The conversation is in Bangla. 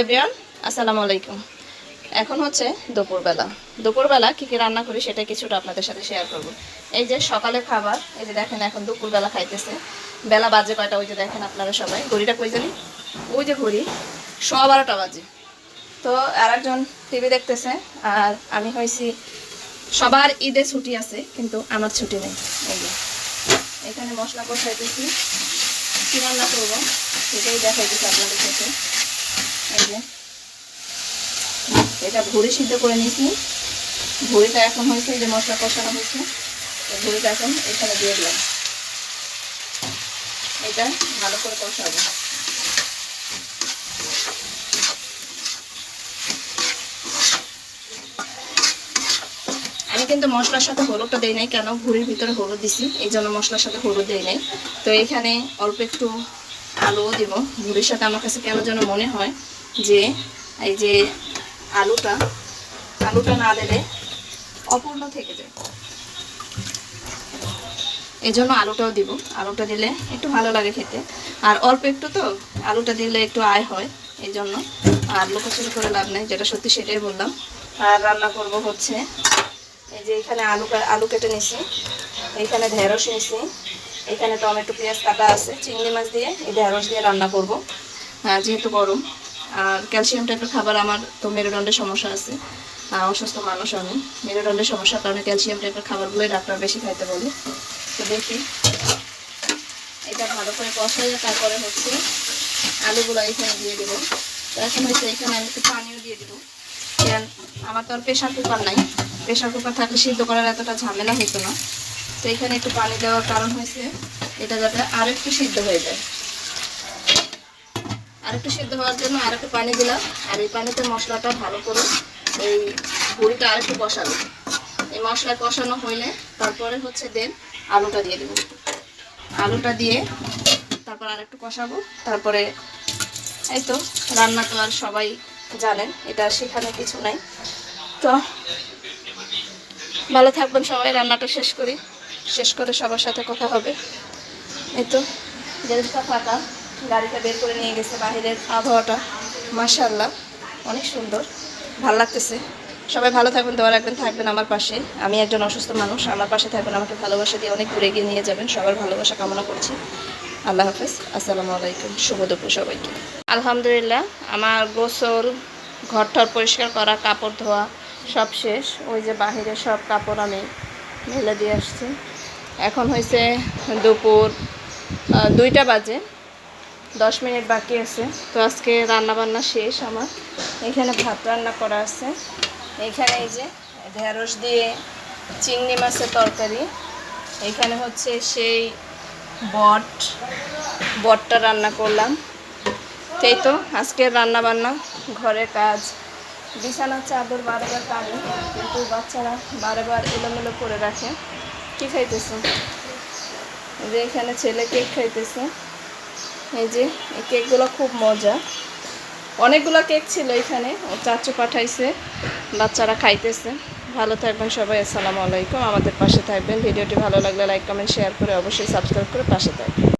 এভরিওয়ান আসসালামু আলাইকুম। এখন হচ্ছে দুপুরবেলা। দুপুরবেলা কী কী রান্না করি সেটা কিছুটা আপনাদের সাথে শেয়ার করব। এই যে সকালে খাবার, এই যে দেখেন এখন দুপুরবেলা খাইতেছে। বেলা বাজে কয়টা, ওই যে দেখেন আপনারা সবাই। ঘড়িটা কই জানি? ওই যে ঘড়ি, সোয়া বারোটা বাজে। তো আর একজন টিভি দেখতেছে, আর আমি হয়েছি সবার ঈদে ছুটি আছে, কিন্তু আমার ছুটি নেই। এই যে, এখানে মশলা কষাইতেছি। কী রান্না করব? সেটাই দেখাইতেছি আপনাদের সাথে। এটা ভুড়ি সিদ্ধ করে নিয়েছি। ভুড়িটা এখন হয়েছে যে মশলা কষানো হয়েছে। ভুড়িটা এখন এখানে দিয়ে দিলাম। এটা ভালো করে কষাবো। কিন্তু মশলার সাথে হলুদটা দেই নাই, কেন? ভুড়ির ভিতরে হলুদ দিছি, এই জন্য মশলার সাথে হলুদ দেই নাই। তো এখানে অল্প একটু আলুও দিব। ভুড়ির সাথে আমার কাছে কেন যেন মনে হয় যে এই যে আলুটা আলুটা না দিলে অপূর্ণ থেকে যায়। এই জন্য আলুটাও দিব। আলুটা দিলে একটু ভালো লাগে খেতে। আর অল্প একটু তো আলুটা দিলে একটু আয় হয় এই জন্য আর লুকোচুরি করে লাভ নেই যেটা সত্যি সেটাই বললাম। আর রান্না করব হচ্ছে এই যে এখানে আলু আলু কেটে নিছি। এইখানে ঢেঁড়স নিছি। এখানে টমেটো পেঁয়াজ কাটা আছে চিংড়ি মাছ দিয়ে এই ঢেঁড়স দিয়ে রান্না করব। আহ, যেহেতু গরম। ক্যালসিয়াম টাইপের খাবার আমার তো মেরুদণ্ডের সমস্যা আছে। অসুস্থ মানুষ আমি। মেরুদণ্ডের সমস্যার কারণে ক্যালসিয়াম টাইপের খাবারগুলোই ডাক্তার বেশি খাইতে বলে। তো দেখি। এটা ভালো করে কষাই, তারপরে হচ্ছে আলুগুলো এখানে দিয়ে দেবো। তো এখন হচ্ছে এখানে আমি একটু পানিও দিয়ে দেবো। কেন? আমার তো আর প্রেশার কুকার নাই। প্রেশার কুকার থাকলে সিদ্ধ করার এতটা ঝামেলা হতো না। তো এখানে একটু পানি দেওয়ার কারণ হয়েছে, এটা যাতে আরেকটু সিদ্ধ হয়ে যায়। আরেকটু সিদ্ধ হওয়ার জন্য আরেকটু পানি দিলাম। আর এই পানিতে মশলাটা ভালো করে এই বুড়িটা আরেকটু কষালো এই মশলা কষানো হইলে তারপরে হচ্ছে দেন আলুটা দিয়ে দেবো। আলুটা দিয়ে তারপর আরেকটু কষাবো। তারপরে এই তো রান্না তো আর সবাই জানেন, এটা সেখানে কিছু নাই। তো ভালো থাকবেন সবাই, রান্নাটা শেষ করি। শেষ করে সবার সাথে কথা হবে। এই তো গ্যারেজটা ফাঁকা। গাড়িটা বের করে নিয়ে গেছে বাইরের আবহাওয়াটা। মাশাল্লাহ অনেক সুন্দর। ভালো লাগতেছে। সবাই ভালো থাকবেন, দোয়া রাখবেন, থাকবেন আমার পাশে। আমি একজন অসুস্থ মানুষ, আমার পাশে থাকবেন, আমাকে ভালোবাসা দিয়ে অনেক দূরে এগিয়ে নিয়ে যাবেন। সবার ভালোবাসা কামনা করছি। আল্লাহ হাফেজ। আসসালামু আলাইকুম। শুভ দুপুর সবাইকে। আলহামদুলিল্লাহ, আমার গোসল, ঘরটর পরিষ্কার করা, কাপড় ধোয়া সব শেষ। ওই যে বাহিরে সব কাপড় আমি মেলে দিয়ে আসছি। এখন হয়েছে দুপুর দুইটা বাজে। দশ মিনিট বাকি আছে। তো আজকে রান্না বান্না শেষ আমার। এখানে ভাত রান্না করা আছে। এখানে এই যে ঢেঁড়স দিয়ে চিংড়ি মাছের তরকারি। এখানে হচ্ছে সেই বট। বটটা রান্না করলাম। সেই তো, আজকের রান্না বান্না ঘরের কাজ। বিছানার চাদর বারবার টানি, কিন্তু বাচ্চারা বারবার এলোমেলো করে রাখে। কি খাইতেছে? যে এখানে ছেলে কেক খাইতেছে। এই যে, এই কেকগুলো খুব মজা। অনেকগুলো কেক ছিল এখানে, ও চাচু পাঠাইছে, বাচ্চারা খাইতেছে। ভালো থাকবেন সবাই, আসসালামু আলাইকুম। আমাদের পাশে থাকবেন। ভিডিওটি ভালো লাগলে লাইক, কমেন্ট, শেয়ার করে অবশ্যই সাবস্ক্রাইব করে পাশে থাকবেন।